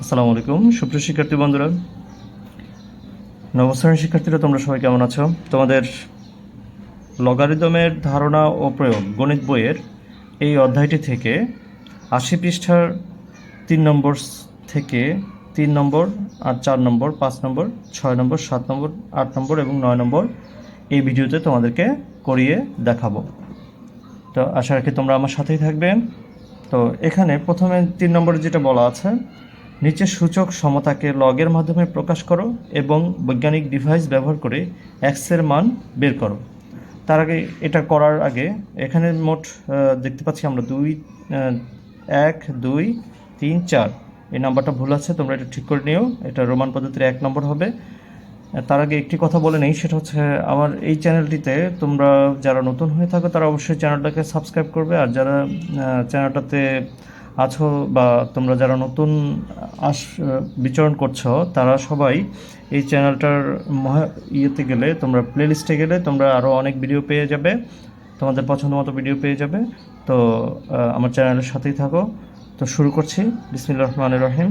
আসসালামু আলাইকুম। সুপ্রিয় শিক্ষার্থী বন্ধুরা, নবম শিক্ষার্থীরা, তোমরা সবাই কেমন আছো? তোমাদের লগারিদমের ধারণা ও প্রয়োগ গণিত বইয়ের এই অধ্যায়টি থেকে আশি পৃষ্ঠার তিন নম্বর থেকে তিন নম্বর আর চার নম্বর, পাঁচ নম্বর, ছয় নম্বর, সাত নম্বর, আট নম্বর এবং নয় নম্বর এই ভিডিওতে তোমাদেরকে করিয়ে দেখাবো। তো আশা রাখি তোমরা আমার সাথেই থাকবে। তো এখানে প্রথমে তিন নম্বরে যেটা বলা আছে নিচের সূচক সমতাকে লগের মাধ্যমে প্রকাশ করো এবং বৈজ্ঞানিক ডিভাইস ব্যবহার করে এক্সের মান বের করো। তার আগে এটা করার আগে এখানে মোট দেখতে পাচ্ছি আমরা দুই এক, দুই, তিন, চার। এই নাম্বারটা ভুল আছে, তোমরা এটা ঠিক করে নিও। এটা রোমান পদ্ধতির এক নম্বর হবে। তার আগে একটি কথা বলে নেই, সেটা হচ্ছে আমার এই চ্যানেলটিতে তোমরা যারা নতুন হয়ে থাকো, তারা অবশ্যই চ্যানেলটাকে সাবস্ক্রাইব করবে। আর যারা চ্যানেলটাতে আছো বা তোমরা যারা নতুন আস, বিচরণ করছ, তারা সবাই এই চ্যানেলটার মহা ইয়েতে গেলে, তোমরা প্লেলিস্টে গেলে তোমরা আরও অনেক ভিডিও পেয়ে যাবে। তোমাদের পছন্দ মতো ভিডিও পেয়ে যাবে। তো আমার চ্যানেলের সাথেই থাকো। তো শুরু করছি। বিসমিল্লা রহমান রহিম।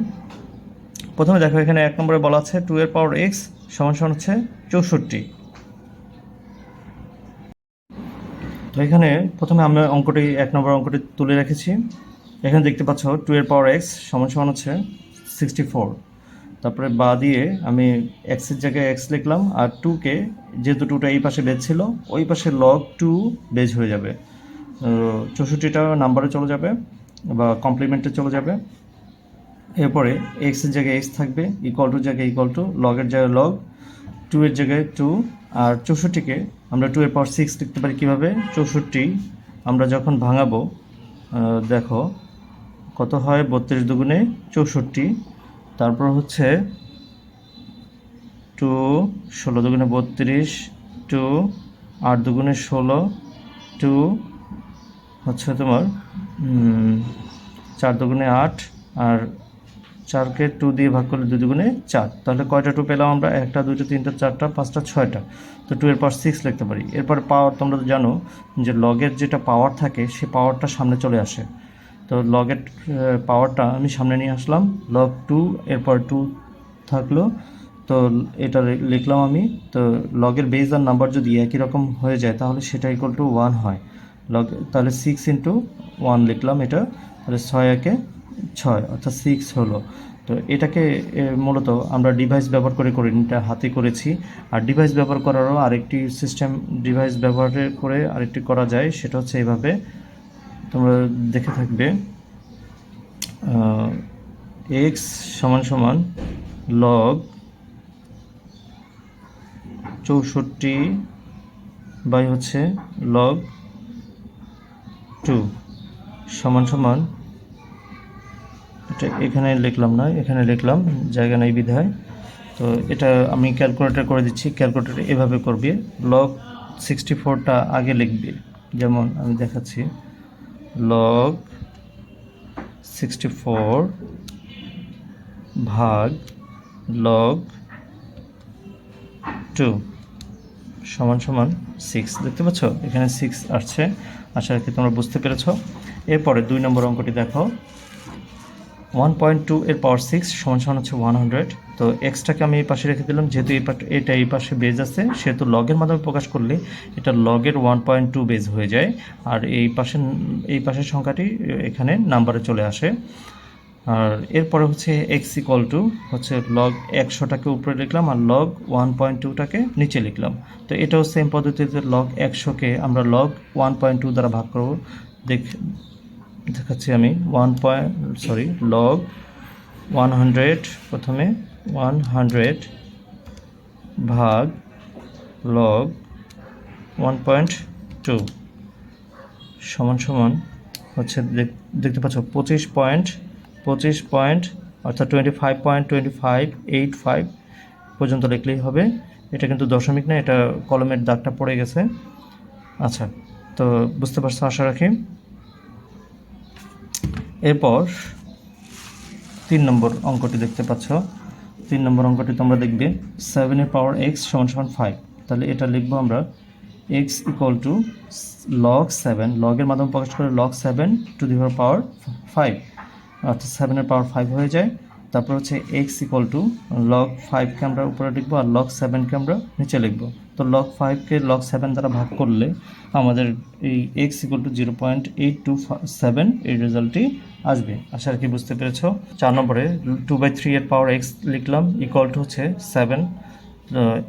প্রথমে দেখো, এখানে এক নম্বরে বলা আছে টু এর পাওয়ার এক্স সমান সমান হচ্ছে চৌষট্টি। এখানে প্রথমে আমরা অঙ্কটি, এক নম্বর অঙ্কটি তুলে রেখেছি। এখানে দেখতে পাচ্ছ টু এর পাওয়ার এক্স সমান সমান হচ্ছে সিক্সটি ফোর তারপরে বা দিয়ে আমি এক্সের জায়গায় এক্স লিখলাম আর টুকে যেহেতু টুটা এই পাশে বেজ ছিল, ওই পাশে লগ টু বেজ হয়ে যাবে। চৌষট্টিটা নাম্বারে চলে যাবে বা কমপ্লিমেন্টে চলে যাবে। এরপরে এক্সের জায়গায় এক্স থাকবে ইকুয়াল টু জায়গায় ইকুয়াল টু লগের জায়গায় লগ টু এর জায়গায় টু আর চৌষট্টিকে আমরা টু এর পাওয়ার সিক্স লিখতে পারি কীভাবে? চৌষট্টি আমরা যখন ভাঙাবো দেখো কত হয়? বত্রিশ দুগুণে চৌষট্টি। তারপর হচ্ছে টু ষোলো দুগুণে বত্রিশ, টু আট দুগুণে ষোলো, টু হচ্ছে তোমার চার দুগুণে আট আর চারকে টু দিয়ে ভাগ করলে দুই দুগুণে চার। তাহলে কয়টা টু পেলাম আমরা? একটা, দুইটা, তিনটা, চারটা, পাঁচটা, ছয়টা। তো টু এর পাওয়ার সিক্স লিখতে পারি। এরপর পাওয়ার তোমরা তো জানো যে লগের যেটা পাওয়ার থাকে, সে পাওয়ারটা সামনে চলে আসে। তো লগের পাওয়ারটা আমি সামনে নিয়ে আসলাম। লগ টু এরপর টু থাকল। তো এটা লিখলাম আমি। তো লগের বেজ আর নাম্বার যদি একই রকম হয়ে যায়, তাহলে সেটা ইকুয়াল টু ওয়ান হয়। লগ তাহলে সিক্স ইন্টু ওয়ান লিখলাম এটা। তাহলে ছয় একে ছয়, অর্থাৎ সিক্স হলো। তো এটাকে মূলত আমরা ডিভাইস ব্যবহার করে করি এটা হাতে করেছি। আর ডিভাইস ব্যবহার করারও আরেকটি সিস্টেম ডিভাইস ব্যবহার করে আরেকটি করা যায়, সেটা হচ্ছে এইভাবে তোমরা দেখে থাকবে। এক্স সমান সমান লগ চৌষট্টি বাই হচ্ছে লগ টু সমান সমান, এটা এখানে লিখলাম না, এখানে লিখলাম, জায়গা নেই বিধায়। তো এটা আমি ক্যালকুলেটর করে দিচ্ছি ক্যালকুলেটর এভাবে করবে। লগ সিক্সটি ফোরটা আগে লিখবে, যেমন আমি দেখাচ্ছি। লগ সিক্সটি ফোর ভাগ লগ টু সমান সমান সিক্স দেখতে পাচ্ছ? এখানে সিক্স আসছে। আশা রাখি তোমরা বুঝতে পেরেছ। এরপরে দুই নম্বর অঙ্কটি দেখো। ওয়ান পয়েন্ট টু এর পাওয়ার সিক্স সমান সমান হচ্ছে ওয়ান হান্ড্রেড তো এক্সটাকে আমি এই পাশে রেখে দিলাম, যেহেতু এই এটা এই পাশে বেজ আছে, সেহেতু লগের মাধ্যমে প্রকাশ করলে এটা লগের ওয়ান পয়েন্ট টু বেজ হয়ে যায়। আর এই পাশে এই পাশের সংখ্যাটি এখানে নাম্বারে চলে আসে। আর এরপরে হচ্ছে এক্স ইকুয়াল টু হচ্ছে লগ একশোটাকে উপরে লিখলাম আর লগ ওয়ান পয়েন্ট টুটাকে নিচে লিখলাম। তো এটাও সেম পদ্ধতিতে লগ একশোকে আমরা লগ ওয়ান পয়েন্ট টু দ্বারা ভাগ করব। দেখ দেখাচ্ছি আমি। One point sorry log one hundred প্রথমে ওয়ান হান্ড্রেড ভাগ লগ ওয়ান পয়েন্ট টু সমান সমান হচ্ছে দেখ- দেখতে পাচ্ছ পঁচিশ পয়েন্ট পঁচিশ পয়েন্ট অর্থাৎ twenty five point twenty five eight five পর্যন্ত লিখলেই হবে। এটা কিন্তু দশমিক না, এটা কলমের দাগটা পড়ে গেছে। আচ্ছা তো বুঝতে পারছ, আশা রাখি? এরপর তিন নম্বর অঙ্কটি দেখতে পাচ্ছ। তিন নম্বর অঙ্কটি তোমরা দেখবে সেভেনের পাওয়ার এক্স সমান সমান ফাইভ তাহলে এটা লিখব আমরা x equal to log seven লগের মাধ্যমে প্রকাশ করে log seven to the power five অর্থাৎ সেভেনের পাওয়ার ফাইভ হয়ে যায়। তারপর হচ্ছে এক্স ইকুয়াল টু লগ ফাইভকে আমরা উপরে লিখব আর লগ সেভেনকে আমরা নিচে লিখব। তো লগ ফাইভকে লগ সেভেন দ্বারা ভাগ করলে আমাদের এই x equal to zero point eight two seven এই রেজাল্টটি আসবে। আশা রাখি বুঝতে পেরেছ। চার নম্বরে টু বাই থ্রি এর পাওয়ার এক্স লিখলাম ইকুয়াল টু হচ্ছে সেভেন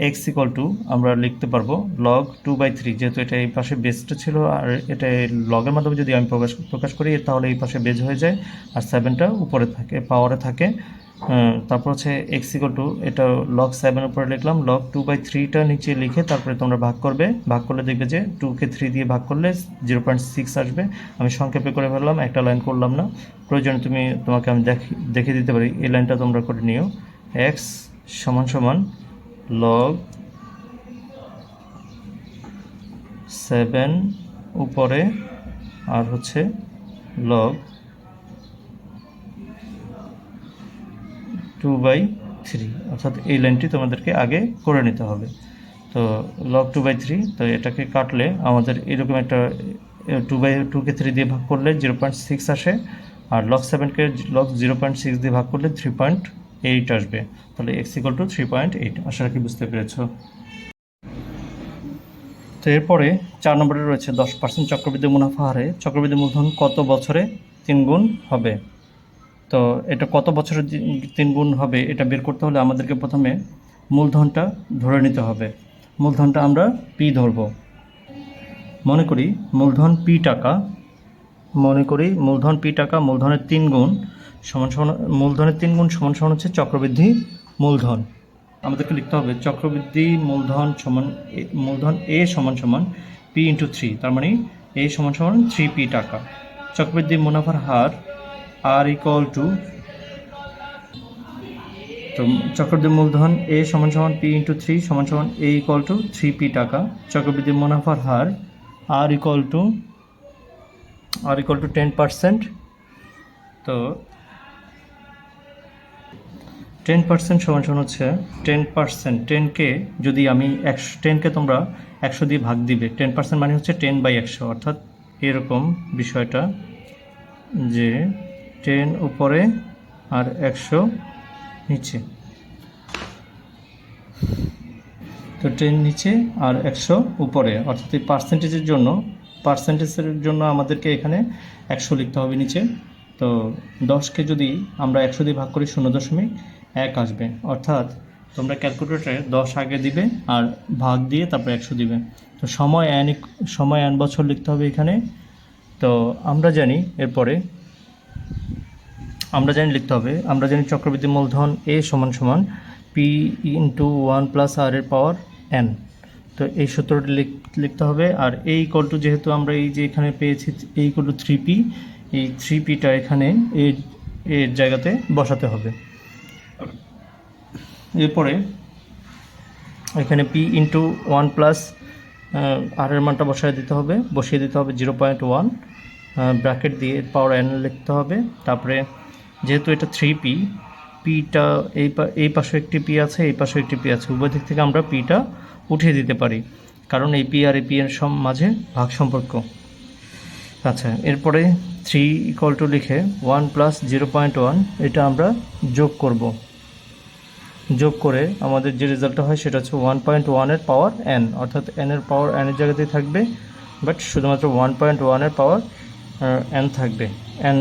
এক্স ইকুয়াল টু আমরা লিখতে পারব লগ টু বাই থ্রি যেহেতু এটা এই পাশে বেসটা ছিল, আর এটা লগের মাধ্যমে যদি আমি প্রকাশ প্রকাশ করি, তাহলে এই পাশে বেজ হয়ে যায়, আর সেভেনটা উপরে থাকে পাওয়ারে থাকে। তারপর হচ্ছে এক্স ইকুয়াল টু এটা লক সেভেন উপরে লিখলাম লক টু বাই থ্রিটা নিচে লিখে তারপরে তোমরা ভাগ করবে। ভাগ করলে দেখবে যে টুকে থ্রি দিয়ে ভাগ করলে জিরো পয়েন্ট সিক্স আসবে। আমি সংক্ষেপে করে ফেললাম, একটা লাইন করলাম না। প্রয়োজনে তুমি, তোমাকে আমি দেখি, দেখে দিতে পারি। এই লাইনটা তোমরা করে নিও। এক্স সমান সমান লগ সেভেন উপরে আর হচ্ছে লগ টু বাই থ্রি অর্থাৎ এই লাইনটি তোমাদেরকে আগে করে নিতে হবে। তো লগ টু বাই থ্রি তো এটাকে কাটলে আমাদের এরকম একটা টু বাই টুকে থ্রি দিয়ে ভাগ করলে জিরো পয়েন্ট সিক্স আসে, আর লগ সেভেনকে লগ জিরো পয়েন্ট সিক্স দিয়ে ভাগ করলে থ্রি পয়েন্ট এইট আসবে। তাহলে x equal to three point eight আশা রাখি বুঝতে পেরেছ। তো এরপরে চার নম্বরে রয়েছে দশ পার্সেন্ট চক্রবৃদ্ধি মুনাফা হারে। চক্রবৃদ্ধি মূলধন কত বছরে তিন গুণ হবে? তো এটা কত বছরের তিন গুণ হবে এটা বের করতে হলে আমাদেরকে প্রথমে মূলধনটা ধরে নিতে হবে। মূলধনটা আমরা পি ধরব। মনে করি মূলধন পি টাকা, মনে করি মূলধন পি টাকা মূলধনের তিন গুণ সমান সমান, মূলধনের তিন গুণ সমান সমান হচ্ছে চক্রবৃদ্ধি মূলধন। আমাদেরকে লিখতে হবে চক্রবৃদ্ধি মূলধন সমান মূলধন এ সমান সমান পি ইন্টু থ্রি, তার মানে এ সমান সমান থ্রি পি টাকা। চক্রবৃদ্ধি মুনাফার হার আর ইকুয়াল টু তো চক্রবৃদ্ধি মূলধন এ সমান সমান পি ইন্টু থ্রি সমান সমান A equal to three P টাকা। চক্রবৃদ্ধি মুনাফার হার R equal to R equal to ten percent তো টেন পার্সেন্ট সমান সমান হচ্ছে টেন পার্সেন্ট টেনকে যদি আমি একশো টেনকে তোমরা একশো দিয়ে ভাগ দিবে টেন পার্সেন্ট মানে হচ্ছে টেন বাই একশো। অর্থাৎ এরকম বিষয়টা যে টেন উপরে আর একশো নিচে। তো টেন নিচে আর একশো উপরে। অর্থাৎ এই পার্সেন্টেজের জন্য পার্সেন্টেজের জন্য আমাদেরকে এখানে একশো লিখতে হবে নিচে। তো দশকে যদি আমরা একশো দিয়ে ভাগ করি, শূন্য দশমিক এক আসবে। অর্থাৎ তোমরা ক্যালকুলেটরে দশ আগে দিবে আর ভাগ দিয়ে তারপরে একশো দিবে। তো সময় এন সময় এন বছর লিখতে হবে এখানে। তো আমরা জানি এরপরে আমরা জানি লিখতে হবে। আমরা জানি চক্রবৃদ্ধি মূলধন এ সমান সমান P into one plus R এর পাওয়ার এন তো এই সূত্রটি লিখ- লিখতে হবে। আর এই ইকল টু যেহেতু আমরা এই যে এখানে পেয়েছি এই ইকল টু থ্রি পি এই থ্রি পিটা এখানে এর এর জায়গাতে বসাতে হবে। এরপরে এখানে P into one plus R এর মানটা বসায় দিতে হবে। বসিয়ে দিতে হবে জিরো পয়েন্ট ওয়ান ব্র্যাকেট দিয়ে পাওয়ার এন লিখতে হবে। তারপরে যেহেতু এটা থ্রি পি পিটা এই পা- এই পাশে একটি পি আছে, এই পাশে একটি পি আছে। উভয় দিক থেকে আমরা পিটা উঠিয়ে দিতে পারি। কারণ এই পি আর এই পি এর সম- মাঝে ভাগ সম্পর্ক। আচ্ছা এরপরে থ্রি ইকুয়াল টু লিখে one plus zero point one এটা আমরা যোগ করব। যোগ করে আমাদের যে রেজাল্টটা হয় সেটা হচ্ছে ওয়ান পয়েন্ট ওয়ানের পাওয়ার এন অর্থাৎ এন এর পাওয়ার এন এর জায়গাতেই থাকবে বাট শুধুমাত্র ওয়ান পয়েন্ট ওয়ানের পাওয়ার এন থাকবে এন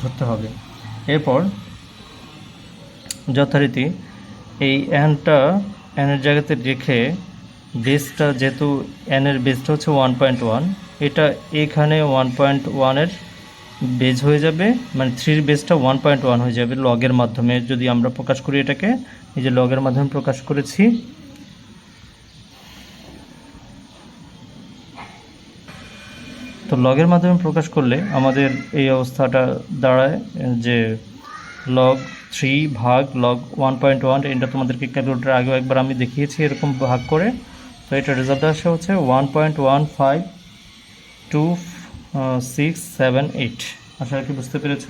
ধরতে হবে। এরপর যথারীতি এই এনটা এনের জায়গাতে রেখে বেসটা যেহেতু এনের বেসটা হচ্ছে ওয়ান পয়েন্ট ওয়ান এটা এখানে ওয়ান পয়েন্ট ওয়ানের বেজ হয়ে যাবে মানে থ্রির বেসটা ওয়ান পয়েন্ট ওয়ান হয়ে যাবে লগের মাধ্যমে। যদি আমরা প্রকাশ করি এটাকে, এই যে লগের মাধ্যমে প্রকাশ করেছি লগের মাধ্যমে প্রকাশ করলে আমাদের এই অবস্থাটা দাঁড়ায়, যে লগ থ্রি ভাগ লগ ওয়ান পয়েন্ট ওয়ান এটা তোমাদেরকে ক্যালকুলেটার আগেও একবার আমি দেখিয়েছি এরকম ভাগ করে। তো এটা রেজাল্ট আসে হচ্ছে one point one five two six seven eight আশা রাখি বুঝতে পেরেছ।